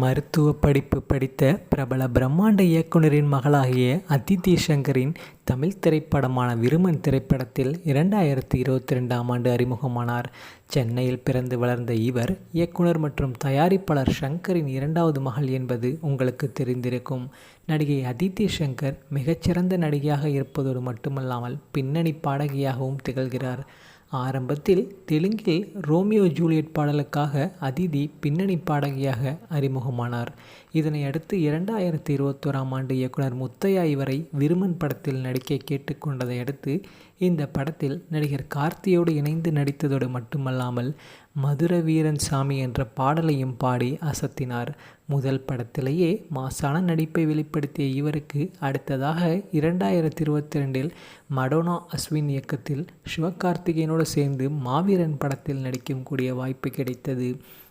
மருத்துவ படிப்பு படித்த பிரபல பிரம்மாண்ட இயக்குனரின் மகளாகிய அதித்தி சங்கரின் தமிழ் திரைப்படமான விருமன் திரைப்படத்தில் இரண்டாயிரத்தி இருபத்தி ரெண்டாம் ஆண்டு அறிமுகமானார். சென்னையில் பிறந்து வளர்ந்த இவர் இயக்குனர் மற்றும் தயாரிப்பாளர் சங்கரின் இரண்டாவது மகள் என்பது உங்களுக்கு தெரிந்திருக்கும். நடிகை அதித்தி சங்கர் மிகச்சிறந்த நடிகையாக இருப்பதோடு மட்டுமல்லாமல் பின்னணி பாடகியாகவும் திகழ்கிறார். ஆரம்பத்தில் தெலுங்கில் ரோமியோ ஜூலியட் பாடலுக்காக அதிதி பின்னணி பாடகியாக அறிமுகமானார். இதனை அடுத்து இரண்டாயிரத்தி இருபத்தோராம் ஆண்டு இயக்குனர் முத்தையா இவரை விருமன் படத்தில் நடிக்க கேட்டுக்கொண்டதை அடுத்து இந்த படத்தில் நடிகர் கார்த்தியோடு இணைந்து நடித்ததோடு மட்டுமல்லாமல் மதுர வீரன் சாமி என்ற பாடலையும் பாடி அசத்தினார். முதல் படத்திலேயே மாசான நடிப்பை வெளிப்படுத்திய இவருக்கு அடுத்ததாக இரண்டாயிரத்தி இருபத்தி ரெண்டில் மடோனா அஸ்வின் இயக்கத்தில் சிவகார்த்திகேயனோடு சேர்ந்து மாவீரன் படத்தில் நடிக்கும் கூடிய வாய்ப்பு கிடைத்தது.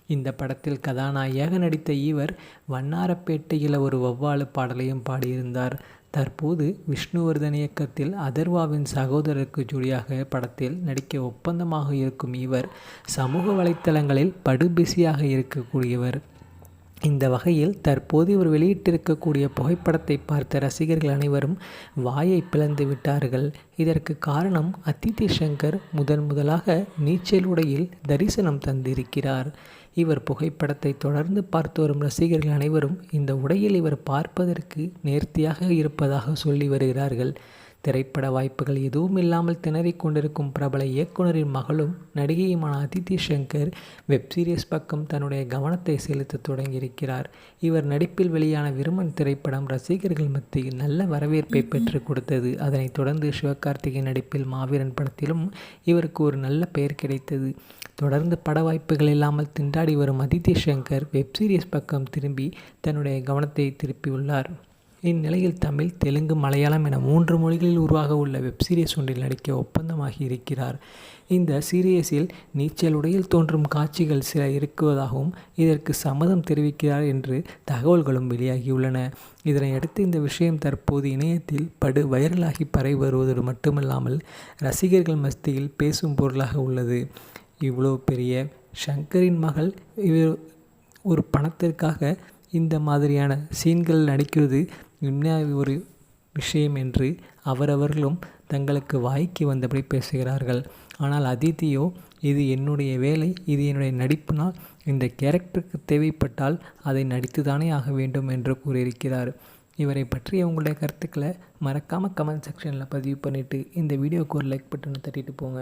இந்த படத்தில் கதாநாயகியாக நடித்த இவர் வண்ணாரப்பேட்டையில் ஒரு வௌவாலு பாடலையும் பாடியிருந்தார். தற்போது விஷ்ணுவர்தன் இயக்கத்தில் அதர்வாவின் சகோதரருக்கு ஜோடியாக படத்தில் நடிக்க ஒப்பந்தமாக இருக்கும் இவர் சமூக வலைத்தளங்களில் படுபிசியாக இருக்கக்கூடியவர். இந்த வகையில் தற்போது இவர் வெளியிட்டிருக்கக்கூடிய புகைப்படத்தை பார்த்த ரசிகர்கள் அனைவரும் வாயை பிளந்து விட்டார்கள். இதற்கு காரணம் அதித்தி சங்கர் முதன் முதலாக நீச்சல் உடையில் தரிசனம் தந்திருக்கிறார். இவர் புகைப்படத்தை தொடர்ந்து பார்த்து வரும் ரசிகர்கள் அனைவரும் இந்த உடையில் இவர் பார்ப்பதற்கு நேர்த்தியாக இருப்பதாக சொல்லி வருகிறார்கள். திரைப்பட வாய்ப்புகள் எதுவும் இல்லாமல் திணறிக் கொண்டிருக்கும் பிரபல இயக்குனரின் மகளும் நடிகையுமான அதித்தி சங்கர் வெப்சீரிஸ் பக்கம் தன்னுடைய கவனத்தை செலுத்த தொடங்கியிருக்கிறார். இவர் நடிப்பில் வெளியான விருமன் திரைப்படம் ரசிகர்கள் மத்தியில் நல்ல வரவேற்பை பெற்றுக் கொடுத்தது. அதனைத் தொடர்ந்து சிவகார்த்திகேயன் நடிப்பில் மாவீரன் படத்திலும் இவருக்கு ஒரு நல்ல பெயர் கிடைத்தது. தொடர்ந்து பட வாய்ப்புகள் இல்லாமல் திண்டாடி வரும் அதித்தி சங்கர் வெப்சீரிஸ் பக்கம் திரும்பி தன்னுடைய கவனத்தை திருப்பியுள்ளார் இந்நிலையில் தமிழ் தெலுங்கு மலையாளம் என மூன்று மொழிகளில் உருவாக உள்ள வெப் சீரிஸ் ஒன்றில் நடிக்க ஒப்பந்தமாகி இருக்கிறார். இந்த சீரியஸில் நீச்சல் உடையில் தோன்றும் காட்சிகள் சில இருக்குவதாகவும் இதற்கு சம்மதம் தெரிவிக்கிறார் என்று தகவல்களும் வெளியாகியுள்ளன. இதனையடுத்து இந்த விஷயம் தற்போது இணையத்தில் படு வைரலாகி பரவி வருவதோடு மட்டுமல்லாமல் ரசிகர்கள் மத்தியில் பேசும் பொருளாக உள்ளது. இவ்வளோ பெரிய ஷங்கரின் மகள் இவர் ஒரு பணத்திற்காக இந்த மாதிரியான சீன்கள் நடிக்கிறது உண்மையாக ஒரு விஷயம் என்று அவரவர்களும் தங்களுக்கு வாய்க்கு வந்தபடி பேசுகிறார்கள். ஆனால் அதித்தியோ இது என்னுடைய வேலை இது என்னுடைய நடிப்புனால் இந்த கேரக்டருக்கு தேவைப்பட்டால் அதை நடித்து தானே ஆக வேண்டும் என்று கூறியிருக்கிறார். இவரை பற்றிய உங்களுடைய கருத்துக்களை மறக்காமல் கமெண்ட் செக்ஷனில் பதிவு பண்ணிவிட்டு இந்த வீடியோவுக்கு ஒரு லைக் பட்டனை தட்டிட்டு போங்க.